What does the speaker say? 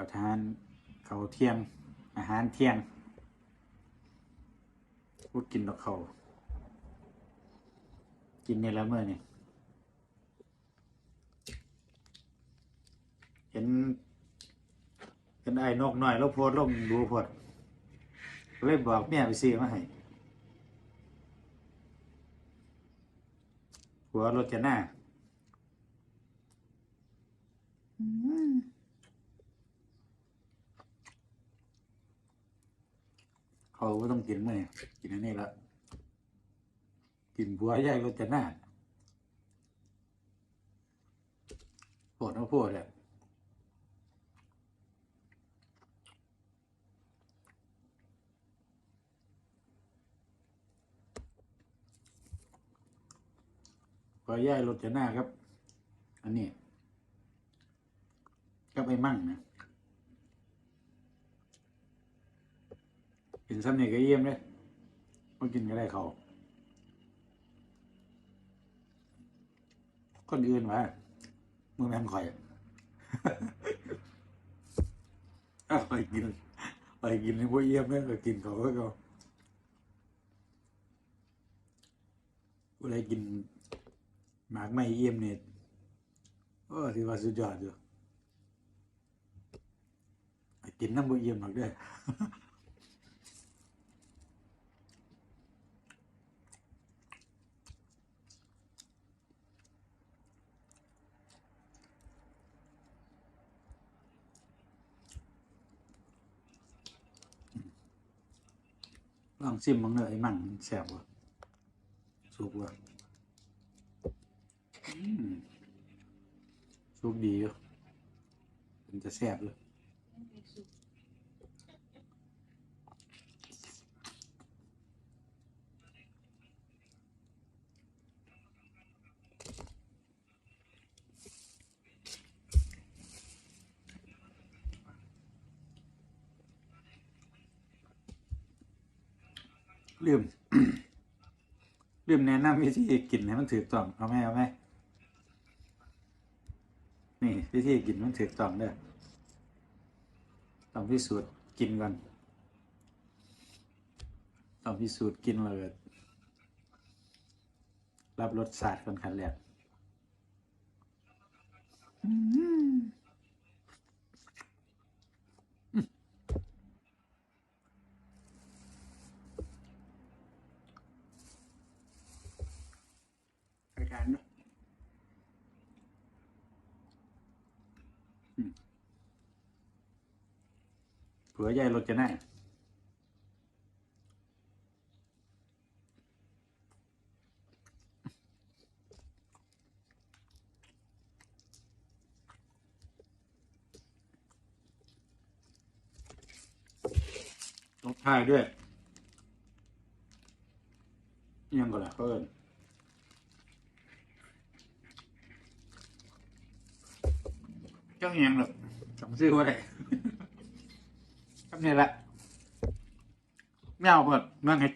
อาทานเขาเที่ยง อาหารเที่ยงพูดกินดอกเขากินในละเมื่อนี่เห็นเห็นไอ้นกหน่อยแล้วโพดลงดูพดเลยบอกเมียไปซื้อมาให้หัวรถจะหน้า เขาก็ต้องกินมื่อกินอันนี้ละกินบัวใหญ่รสจะหน้าปวดเอาพวดเลยบัวใหญ่รสจะหน้าครับ อันนี้ก็ไปมั่งนะ กินซ้ำนี่ก็เยี่ยมเลยมากินก็ได้เขาคนอื่นวะมือแม่นข่อยเอาไปกินไปกินในพวกเยี่ยมเลยก็กินเขาก็เขาผู้ใดกินหมากไม่เยี่ยมเนี่ยโอ้ถือว่าสุดยอดอยู่กินน้ำบุเยี่ยมหรอกด้อ ลองซิมมังเลยมั่งแซ่บว่ะสุกว่ะสุกดีอยู่มันจะแซ่บเลย ลืม ลืมแนะนำวิธีกินให้มันถูกต้องเอาไหมเอาไหมนี่วิธีกินมันถูกต้องเด้อต้องพิสูจน์กินก่อนต้องพิสูจน์กินเลยรับรสชาติก่อนขันแรกอืมรายการเนอะอืม เผื่อใหญ่รถจะแน่ต้องทายด้วยยังก็ล่ะเพิ่น เจ้าอิหยังหรอกจำชื่อว่าไรคำนี้แหละเงาเพิ่นเมืองให้